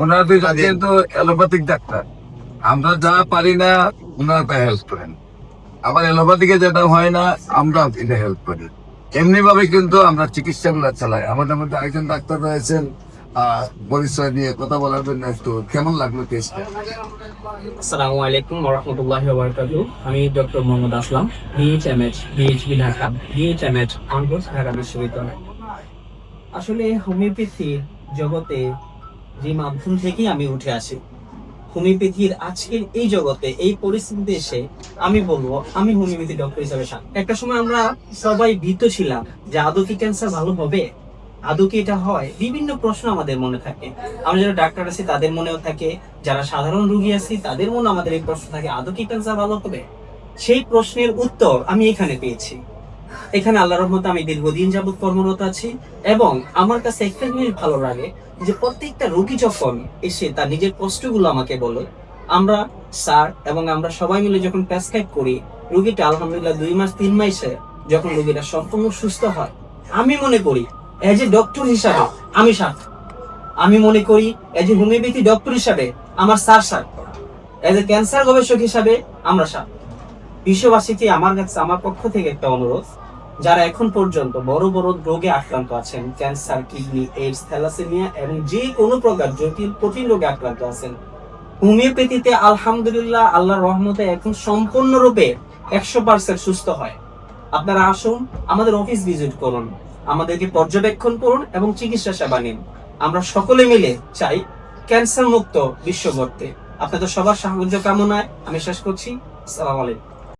ওনারা দুইজন কিন্তু অ্যালোপ্যাথিক ডাক্তার। আমরা যা পারি না ওনারা তা হেল্প করেন। আবার অ্যালোপ্যাথিকে যেটা হয় না আমরা এটা হেল্প করি। এমনি ভাবে কিন্তু আমরা চিকিৎসাগুলো চালাই। আমাদের মধ্যে একজন ডাক্তার রয়েছেন আহ, পরিচয় নিয়ে কথা বলার জন্য একটু কেমন লাগল টেস্টটা আসসালামু আলাইকুম ওরহমতুল্লাহি ওয়াবারাকাতু আমি doctor Mohammad Aslam BHMH BHB Dhaka BHMH onboard Dhaka বিশ্ববিদ্যালয়। আসলে হোমিওপ্যাথি জগতে যে মাধ্যম থেকেই আমি উঠে আসি। হোমিওপ্যাথির আজকের এই জগতে, এই পরিস্থিতিতে এসে আমি বলব, আমি হোমিওপ্যাথি ডক্টর হিসাবে একটা সময় আমরা সবাই ভীত ছিলাম যে আদৌ কি ক্যান্সার ভালো হবে? আদৌ কি এটা হয়? বিভিন্ন প্রশ্ন আমাদের মনে থাকে। আমরা যারা ডাক্তার আছি, তাদের মনেও থাকে। যারা সাধারণ রুগী আছি, তাদের মনে আমাদের এই প্রশ্ন থাকে, আদৌ কি ক্যান্সার ভালো হবে? সেই প্রশ্নের উত্তর আমি এখানে পেয়েছি। এখানে আল্লাহ রহমতে আমি দীর্ঘদিন যাবত কর্মরত আছি এবং আমার কাছে একটা জিনিস ভালো লাগে যে প্রত্যেকটা রোগী যখন এসে তার নিজের কষ্টগুলো আমাকে বলে, আমরা স্যার এবং আমরা সবাই মিলে যখন প্রেসক্রাইব করি, রোগীটা আলহামদুলিল্লাহ দুই মাস, তিন মাসে যখন রোগীটা সম্পূর্ণ সুস্থ হয়, আমি মনে করি এজ এ ডক্টর হিসাবে আমি সার্থক আমি মনে করি এজ এ হোমিওপ্যাথি ডক্টর হিসাবে আমার স্যার সার্থক এজ এ ক্যান্সার গবেষক হিসাবে আমরা সার্থক বিশ্ববাসীকে আমার কাছে, আমার পক্ষ থেকে একটা অনুরোধ। যারা এখন পর্যন্ত বড় বড় রোগে আক্রান্ত আছেন, ক্যান্সার, কিডনি, এইডস, থ্যালাসেমিয়া এবং যে কোনো প্রকার জটিল, কঠিন রোগে আক্রান্ত আছেন, হোমিওপ্যাথিতে আলহামদুলিল্লাহ, আল্লাহর রহমতে এখন সম্পূর্ণরূপে একশো পার্সেন্ট সুস্থ হয়। আপনারা আসুন, আমাদের অফিস ভিজিট করুন, আমাদেরকে পর্যবেক্ষণ করুন এবং চিকিৎসা সেবা নিন। আমরা সকলে মিলে চাই ক্যান্সার মুক্ত বিশ্ব গড়তে। আপনাদের সবার সাহায্য কামনায় আমি শেষ করছি। আসসালামু আলাইকুম।